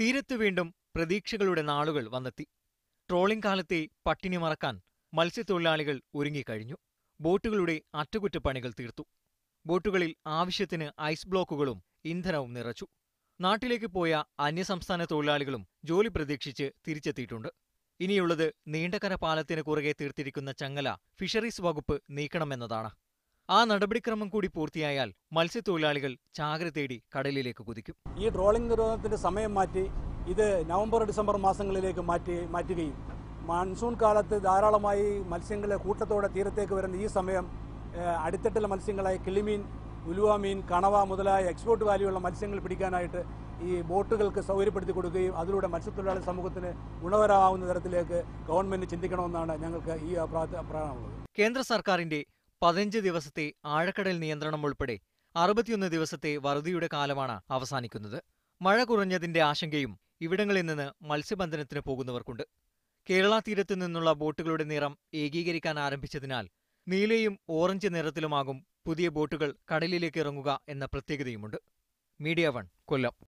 തീരത്ത് വീണ്ടും പ്രതീക്ഷകളുടെ നാളുകൾ വന്നെത്തി. ട്രോളിംഗ് കാലത്തെ പട്ടിണി മറക്കാൻ മത്സ്യത്തൊഴിലാളികൾ ഒരുങ്ങിക്കഴിഞ്ഞു. ബോട്ടുകളുടെ അറ്റകുറ്റപ്പണികൾ തീർത്തു. ബോട്ടുകളിൽ ആവശ്യത്തിന് ഐസ് ബ്ലോക്കുകളും ഇന്ധനവും നിറച്ചു. നാട്ടിലേക്ക് പോയ അന്യസംസ്ഥാന തൊഴിലാളികളും ജോലി പ്രതീക്ഷിച്ച് തിരിച്ചെത്തിയിട്ടുണ്ട്. ഇനിയുള്ളത് നീണ്ടകര പാലത്തിന് കുറുകെ തീർത്തിരിക്കുന്ന ചങ്ങല ഫിഷറീസ് വകുപ്പ് നീക്കണമെന്നതാണ്. ആ നടപടിക്രമം കൂടി പൂർത്തിയായാൽ മത്സ്യത്തൊഴിലാളികൾ ചാകര തേടി കടലിലേക്ക് കുതിക്കും. ഈ ട്രോളിംഗ് നിരോധനത്തിന്റെ സമയം മാറ്റി ഇത് നവംബർ ഡിസംബർ മാസങ്ങളിലേക്ക് മാറ്റി മാറ്റുകയും മൺസൂൺ കാലത്ത് ധാരാളമായി മത്സ്യങ്ങളെ കൂട്ടത്തോടെ തീരത്തേക്ക് വരുന്ന ഈ സമയം അടിത്തട്ടിലെ മത്സ്യങ്ങളായ കിളിമീൻ ഉലുവാമീൻ കണവ മുതലായ എക്സ്പോർട്ട് വാല്യുള്ള മത്സ്യങ്ങൾ പിടിക്കാനായിട്ട് ഈ ബോട്ടുകൾക്ക് സൗകര്യപ്പെടുത്തി കൊടുക്കുകയും അതിലൂടെ മത്സ്യത്തൊഴിലാളി സമൂഹത്തിന് ഗുണകരമാവുന്ന തരത്തിലേക്ക് ഗവൺമെന്റ് ചിന്തിക്കണമെന്നാണ് ഞങ്ങൾക്ക് ഈ അഭിപ്രായ അഭിപ്രായമുള്ളത് കേന്ദ്ര സർക്കാരിന്റെ പതിനഞ്ച് ദിവസത്തെ ആഴക്കടൽ നിയന്ത്രണം ഉൾപ്പെടെ അറുപത്തിയൊന്ന് ദിവസത്തെ വറുതിയുടെ കാലമാണ് അവസാനിക്കുന്നത്. മഴ കുറഞ്ഞതിന്റെ ആശങ്കയും ഇവിടങ്ങളിൽ നിന്ന് മത്സ്യബന്ധനത്തിന് പോകുന്നവർക്കുണ്ട്. കേരള തീരത്തു നിന്നുള്ള ബോട്ടുകളുടെ നിറം ഏകീകരിക്കാൻ ആരംഭിച്ചതിനാൽ നീലയും ഓറഞ്ച് നിറത്തിലുമാകും പുതിയ ബോട്ടുകൾ കടലിലേക്ക് ഇറങ്ങുക എന്ന പ്രത്യേകതയുമുണ്ട്. Media one Kollam.